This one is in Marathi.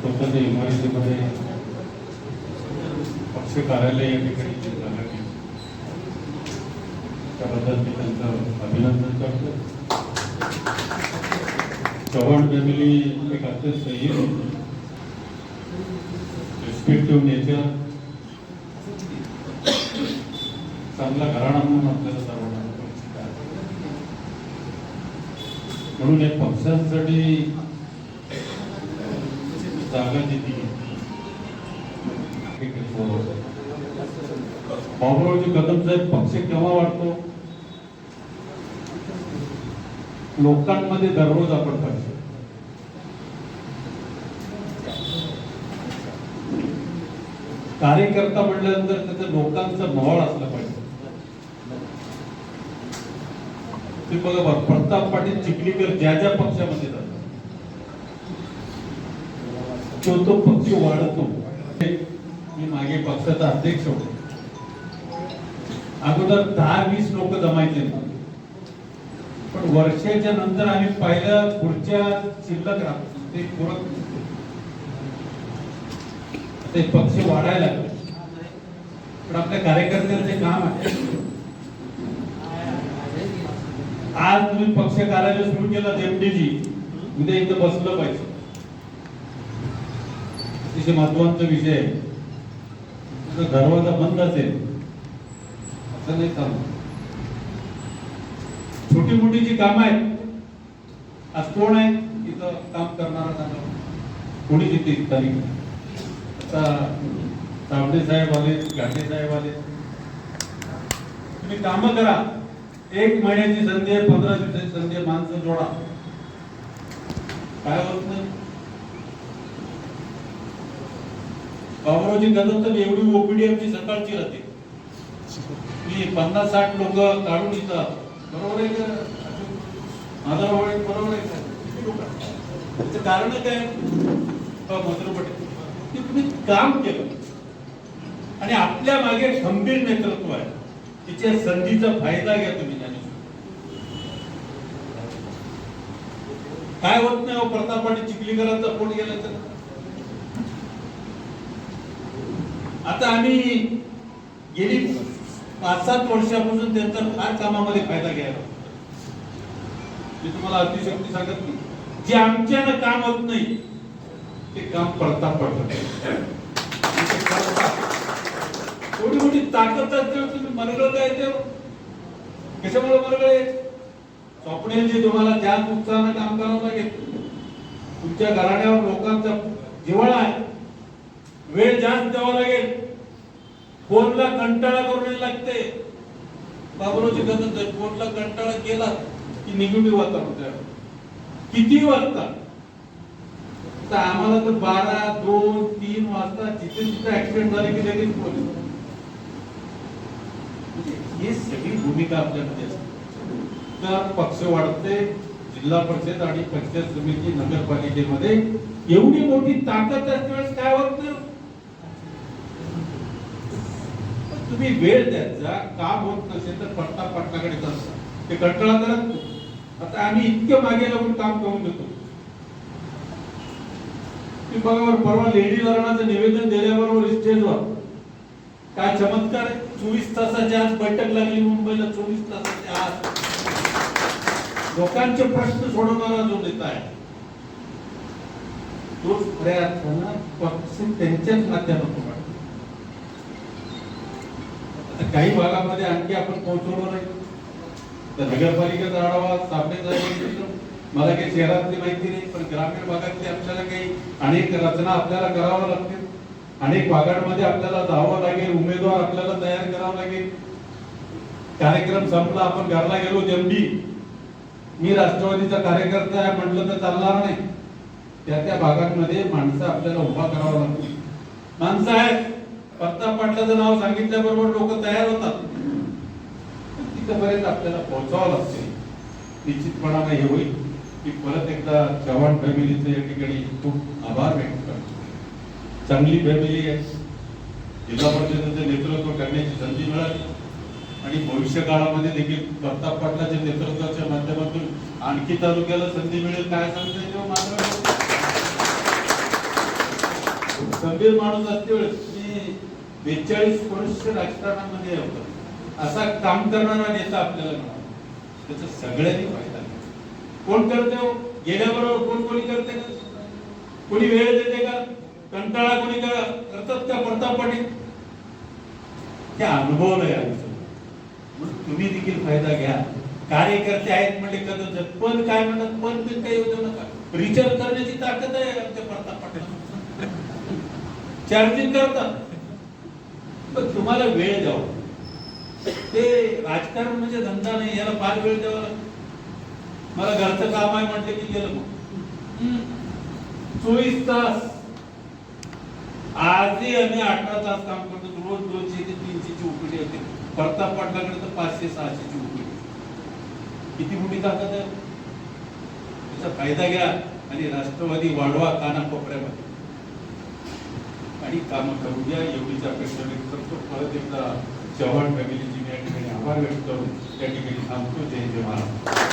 स्वतःच्या इमारतीमध्ये पक्ष कार्यालय या ठिकाणी झालं की त्याबद्दल मी त्यांचं अभिनंदन करतो. चव्हाण फॅमिली एक अत्यंत संयम रिस्पेक्टिव्ह नेचर चांगला घराणा म्हणून आपल्याला सर्वांना म्हणून या पक्षांसाठी जागा दिली कदम साहेब पक्ष केव्हा वाढतो? लोकांमध्ये दररोज आपण पाहिजे कार्यकर्ता म्हटल्यानंतर त्याचं लोकांचं मोहळ असलं पाहिजे. ते बघा बरं प्रताप पाटील चिखलीकर ज्या ज्या पक्षामध्ये जातात तो तो पक्ष वाढतो मी मागे पक्षाचा अध्यक्ष होतो. अगोदर दहा वीस लोक जमायचे. पण वर्षाच्या नंतर आम्ही पहिल्या पुढच्या शिल्लक राहतो. ते पुरत ते पक्ष वाढायला पण आपल्या कार्यकर्त्यांचे काम आहे. आज तुम्ही पक्ष कार्यालय सुरू केलं एमडीजी उद्या इथं बसलं पाहिजे. अतिशय महत्त्वाचा विषय आहे. तुझा दरवाजा बंद असेल असं नाही चालू छोटी मोठी जी कामं आहेत आज कोण आहे तिथं काम करणारा सांगा. कोणी तिथे तारीख आता तावडे साहेब आले घाटे साहेब आले. तुम्ही काम करा. एक महिन्याची संधी आहे पंधरा दिवसाची संधी आहे माणसं जोडा. काय होत नाही? बाबुरावजी कदम तर एवढी ओपीडी आमची सकाळची राहते. मी पन्नास साठ लोक काढून येतात बरोबर आहे का? माझा बरोबर आहे का? त्याचं कारण काय? अ, पटेल. की तुम्ही काम केलं. आणि आपल्या मागे खंबीर नेतृत्व आहे. तिच्या संधीचा फायदा घ्या तुम्ही त्याने काय होत नाही हो? प्रताप पाटील चिखलीकरांचा फोन गेला तर? आता आम्ही गेली पाच सात वर्षापासून त्यांचा फार कामामध्ये फायदा घ्यायला मी तुम्हाला अतिशक्ती सांगत नाही. जे आमच्यानं काम होत नाही ते काम पडता पडत. थोडी मोठी ताकद असते तुम्ही मनगळ काय ते कशामुळे मनगळ जे तुम्हाला ज्या उत्साहानं काम करावं लागेल. तुमच्या घराण्यावर लोकांचा जिव्हाळा आहे. वेळ जास्त द्यावा लागेल. फोनला कंटाळा करून लागते. बाबरोची कसं आहे फोनला कंटाळा केला की निगेटिव्ह वातावरण तयार किती वाजता? तर आम्हाला तर बारा दोन तीन वाजता जिथे जिथे ऍक्सिडेंट झाले की लगेच फोन म्हणजे ही सगळी भूमिका आपल्यामध्ये असते. तर पक्ष वाढते जिल्हा परिषद आणि पंचायत समिती नगरपालिकेमध्ये एवढी मोठी ताकद असते वेळेस काय होत नाही पण तुम्ही वेळ द्यायचा काम होत नसेल तर पट्टा पट्टाकडे जाता ते कंटाळा करत आता आम्ही इतकं मागे लागून काम करून देतो. तुम्ही बघा परवा लेडी धरणाचं निवेदन दिल्याबरोबर स्टेजवर काय चमत्कार चोवीस तासाच्या आज बैठक लागली मुंबईला. चोवीस तासाच्या आज लोकांचे प्रश्न सोडवणारा जो नेता आहे तोच खऱ्या अर्थानं पक्ष त्यांच्याच माध्यमातून काही भागामध्ये आणखी आपण पोहोचवलो नाही. तर नगरपालिकेचा आढावा साबणे मला काही शहरातली माहिती नाही पण ग्रामीण भागातली आपल्याला काही अनेक रचना आपल्याला कराव्या लागतील. अनेक भागांमध्ये आपल्याला जावं लागेल उमेदवार आपल्याला तयार करावं लागेल. कार्यक्रम संपला आपण घरला गेलो जमडी. मी राष्ट्रवादीचा कार्यकर्ता आहे म्हटलं तर चालणार नाही. त्या त्या भागांमध्ये माणसं आपल्याला उभा करावं लागतील. माणसं आहेत. प्रताप पाटलाचं नाव सांगितल्याबरोबर लोक तयार होतात. तिथपर्यंत आपल्याला पोहोचावं लागते निश्चितपणाने हे होईल. की परत एकदा चव्हाण फॅमिलीचे या ठिकाणी खूप आभार व्यक्त करतो. चांगली फॅमिली आहे. जिल्हा परिषदेचं नेतृत्व करण्याची संधी मिळाली. आणि भविष्य काळामध्ये देखील प्रताप पाटलाच्या नेतृत्वाच्या माध्यमातून आणखी तालुक्याला संधी मिळेल काय सांगता येईल माणूस असते वेळेस मी बेचाळीस वर्ष राजकारणामध्ये होतं. असा काम करणारा नेता आपल्याला मिळाला. त्याचा सगळ्यांनी फायदा कोण करते? हो गेल्याबरोबर कोण कोणी करते का? कोणी वेळ देते का? कंटाळा कोणी का करतात का? प्रताप पाटील ते अनुभवलंय आम्ही सगळं. म्हणून तुम्ही देखील फायदा घ्या. कार्यकर्ते आहेत म्हणजे कदाचित पण काय म्हणतात पण पण काही होऊ नका रिचार्ज करण्याची ताकद आहे आमच्या प्रताप पाटील चार्जिंग करतात. पण तुम्हाला वेळ द्यावा. ते राजकारण म्हणजे धंदा नाही याला फार वेळ द्यावा मला घरचं काम आहे म्हटलं की गेलं मग. चोवीस तास. आजही आम्ही अठरा तास काम करतो. रोज दोनशे ते तीनशेची उकडी होते. प्रताप पाटलाकडे तर पाचशे सहाशेची उकडी किती मोठी ताकद आहे त्याचा फायदा घ्या आणि राष्ट्रवादी वाढवा कानाकोपऱ्यामध्ये. आणि कामं करू द्या. एवढीच अपेक्षा व्यक्त करतो. परत एकदा चव्हाण फॅमिलीची मी या ठिकाणी आभार व्यक्त करून त्या ठिकाणी थांबतो. जय जय महाराज